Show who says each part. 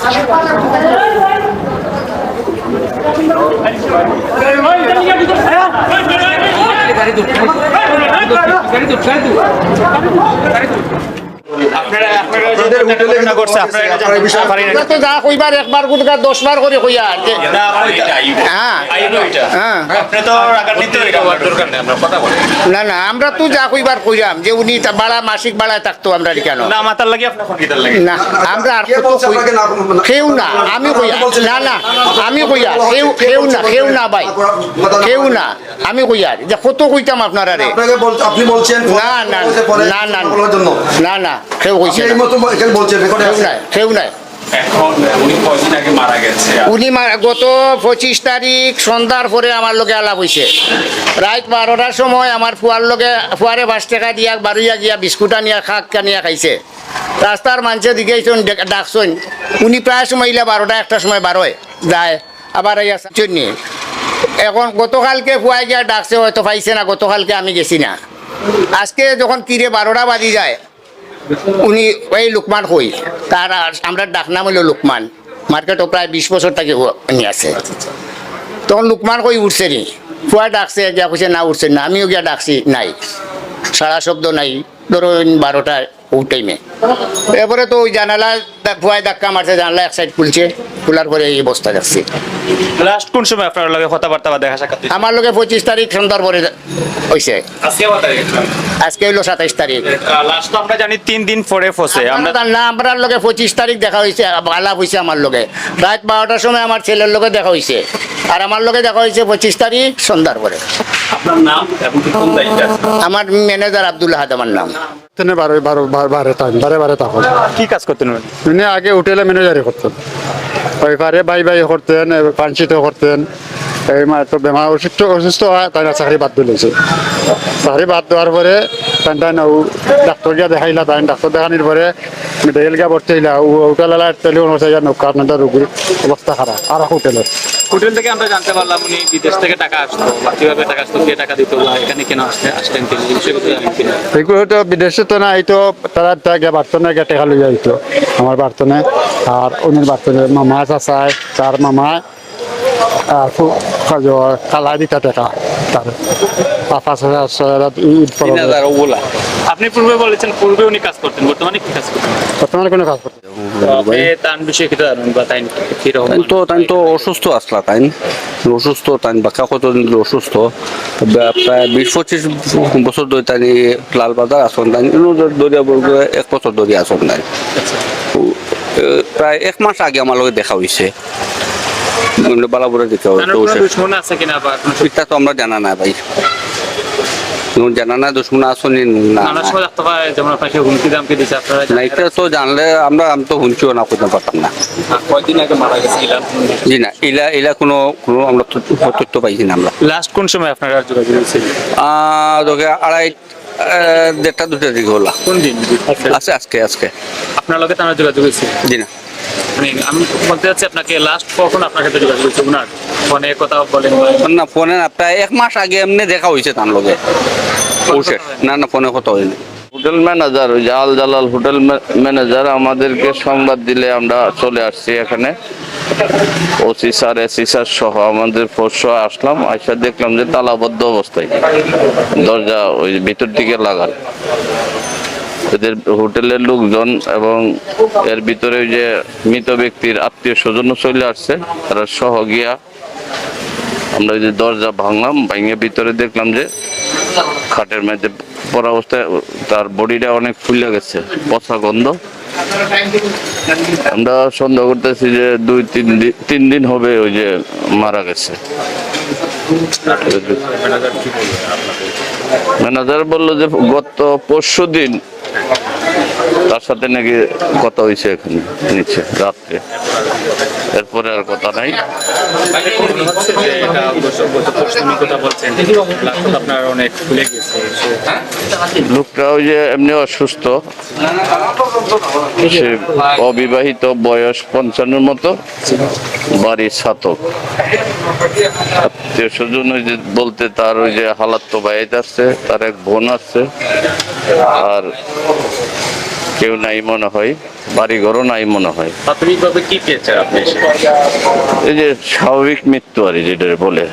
Speaker 1: আপনারা আপনারা যে ঘটনা ঘটছে আপনারা এটা জানতে পারেন
Speaker 2: আমরা কইয়া হ্যাঁ। হ্যাঁ।
Speaker 1: আপনি তো রাগান্বিত এটা হওয়ার দরকার নেই আমরা
Speaker 2: না না আমরা তো যা কইবার কইরাম যে উনি বাড়া মাসিক বাড়ায় থাকতো আমরা কেন?
Speaker 1: না মাতার লাগে আপনার ফোন কিতার লাগে।
Speaker 2: না আমরা আর কেউ না আমি কইয়া না না আমি কইয়া কেউ কেউ না কেউ না ভাই কেউ না আমি কইয়ার যে কত কইতাম আপনারা রে
Speaker 3: আপনি বলছেন
Speaker 2: না না না না না না কেউ কইছে
Speaker 3: এই মতো এখানে বলছেন রেকর্ডে
Speaker 2: কেউ
Speaker 3: আছে।
Speaker 2: নাই কেউ নাই।
Speaker 1: এখন উনি কয়দিন আগে মারা গেছে?
Speaker 2: উনি মা- গত পঁচিশ তারিখ সন্ধ্যার পরে আমার লগে আলাপ হয়েছে রাত বারোটার সময় আমার ফুয়ার লগে ফুয়ারে পাঁচ টাকা দিয়া বারুইয়া গিয়া বিস্কুট আনিয়া খাক কানিয়া খাইছে। রাস্তার মানুষের দিকে ডাকছেন। উনি প্রায় সময় ইলে বারোটা একটা সময় বারোয় যায়। আবার ইয়া চন্নি এখন গতকালকে ফুয়াই গিয়া ডাকছে হয়তো পাইছে না গতকালকে আমি গেছি না। আজকে যখন তীরে বারোটা বাজি যায় উনি ওই লুকমান হই তার আমরা ডাকনাম হইল লুকমান। মার্কেটও প্রায় বিশ বছর থেকে উনি আছে। তখন লুকমান কই উঠছে নি? পুয়া ডাকছে, গিয়া কইছে, না, উঠছে না। আমিও গিয়া ডাকছি, নাই। সারা শব্দ নাই। ধরুন বারোটায় ও টাইমে এরপরে তো ওই জানালা ফুয়ায় ধাক্কা মারছে জানালা এক সাইড খুলছে খোলার পরে এই বস্তা যাচ্ছে।
Speaker 1: লাস্ট কোন সময় আপনার লগে কথাবার্তা বা দেখা সাক্ষাৎ
Speaker 2: আমার লোকে পঁচিশ তারিখ সন্ধ্যার পরে হয়েছে
Speaker 1: আজকে
Speaker 2: হইল সাতাইশ তারিখ।
Speaker 1: লাস্ট তো আমরা জানি তিন দিন পরে ফসে। আমরা
Speaker 2: আমরা না আমরা লগে পঁচিশ তারিখ দেখা হয়েছে আলাপ হয়েছে আমার লগে। রাত বারোটার সময় আমার ছেলের লগে দেখা হয়েছে আর আমার লগে দেখা হয়েছে পঁচিশ তারিখ সন্ধ্যার পরে।
Speaker 1: আপনার নাম এবং কোন দায়িত্বে আছেন?
Speaker 2: আমার ম্যানেজার আব্দুল হাদ আমার নাম।
Speaker 4: তেনে বারে বারো বারে তাই বারে বারে তখন
Speaker 1: কি কাজ করতেন
Speaker 4: আগে হোটেলে ম্যানেজারি করতেন। ওই পারে বাই বাই করতেন পাঞ্চিতে করতেন এই বেমার অসুস্থ অসুস্থ হয় তাই না চাকরি বাদ দিলেছে। চাকরি বাদ দেওয়ার পরে ডাক্তার গিয়া দেখাইলা তাই ডাক্তার দেখানোর পরে মেডিকেল গিয়া ভর্তি হইলা হোটেল টেলিফোন করছে যে নৌকা রোগীর অবস্থা খারাপ আর হোটেলের
Speaker 5: হোটেল থেকে আমরা জানতে পারলাম উনি বিদেশ থেকে টাকা আসতো বা কীভাবে টাকা আসতো কে টাকা দিত বা এখানে কেন আসতে আসতেন তিনি এই বিষয়ে কিছু জানেন কিনা
Speaker 4: এগুলো তো বিদেশে তো না এই তো তারা তা গিয়া বার্তনে গিয়ে টেকা লইয়া আইতো আমার বার্তনে। আর উনির বার্তনে মামা চাচায় তার মামা কালা দিতা টেকা তার পাঁচ হাজার ছয় হাজার ঈদ পরবে।
Speaker 5: আপনি পূর্বে বলেছেন পূর্বে উনি কাজ করতেন বর্তমানে কি কাজ করতেন?
Speaker 4: বর্তমানে কোনো কাজ করতে
Speaker 5: তো আপনি তার বিষয়ে কি জানেন বা তাই কীরকম
Speaker 6: তো তাই তো অসুস্থ আসলা তাই অসুস্থ তাই কতদিন অসুস্থ। প্রায় বিশ পঁচিশ বছর ধরে তাই লাল বাজার আসন তাই দরিয়া বর্গ এক বছর ধরে আসন তাই প্রায় এক মাস আগে আমার লগে দেখা হয়েছে বালাপুরে দেখা
Speaker 5: তার দুশ্মন আছে কিনা বা কোনো
Speaker 6: তো আমরা জানা না ভাই। কোনো জানা না দুশ্মন আসনি না।
Speaker 5: নানা
Speaker 6: না।
Speaker 5: সময় দেখতে পায় যেমন আপনাকে হুমকি দামকে দিচ্ছে আপনারা
Speaker 6: না এটা তো জানলে আমরা আমি তো শুনছিও না করতে পারতাম না।
Speaker 5: কয়দিন আগে মারা গেছে ইলাম
Speaker 6: জি না এলা এলা কোনো কোনো আমরা তথ্য তথ্য পাইছি না আমরা।
Speaker 5: লাস্ট কোন সময় আপনারা যোগাযোগ হয়েছিল
Speaker 6: আহ, তোকে আড়াই দেড়টা দুটা দিকে হলা।
Speaker 5: কোন দিন?
Speaker 6: আছে আজকে আজকে।
Speaker 5: আপনার লগে তারা যোগাযোগ হয়েছে।
Speaker 6: জি না।
Speaker 5: মানে আমি বলতে চাচ্ছি আপনাকে লাস্ট কখন আপনার সাথে যোগাযোগ হয়েছে উনার? ফোনে কথা বলেন
Speaker 6: না ফোনে না প্রায় এক মাস আগে এমনি দেখা হয়েছে তার লগে। না না ফোনে কথা হয়নি।
Speaker 7: হোটেল ম্যানেজার ওই যে আল জালাল হোটেল ম্যানেজার আমাদেরকে সংবাদ দিলে আমরা চলে আসছি এখানে। ওসি স্যার এসি স্যার সহ আমাদের ফোর্স আসলাম আইসা দেখলাম যে তালাবদ্ধ অবস্থায়। দরজা ওই ভিতর দিকে লাগান এদের হোটেলের লোকজন এবং এর ভিতরে যে মৃত ব্যক্তির আত্মীয় স্বজন চলে আসছে, তারা সহ গিয়া আমরা যে দরজা ভাঙলাম ভাঙে ভিতরে দেখলাম যে খাটের মধ্যে পরা অবস্থায় তার বডিটা অনেক ফুলে গেছে, পচা গন্ধ। আমরা সন্দেহ করতেছি যে দুই, তিন দিন তিন দিন হবে ওই যে মারা গেছে। ম্যানেজার বলল যে গত পরশু দিন তার সাথে নাকি কথা হয়েছে এখানে নিচে রাত্রে। এরপরে আর কথা নাই। লোকটা ওই যে এমনি অসুস্থ সে অবিবাহিত বয়স পঞ্চান্নর মতো বাড়ির ছাতক। আত্মীয় স্বজন ওই যে বলতে তার ওই যে হালাত তো বাইরে আসছে তার এক বোন আসছে আর কেউ নাই মনে হয় বাড়িঘরও নাই মনে হয়।
Speaker 5: প্রাথমিকভাবে কি পেয়েছেন আপনি
Speaker 7: এই যে স্বাভাবিক মৃত্যু আর যেটা বলে।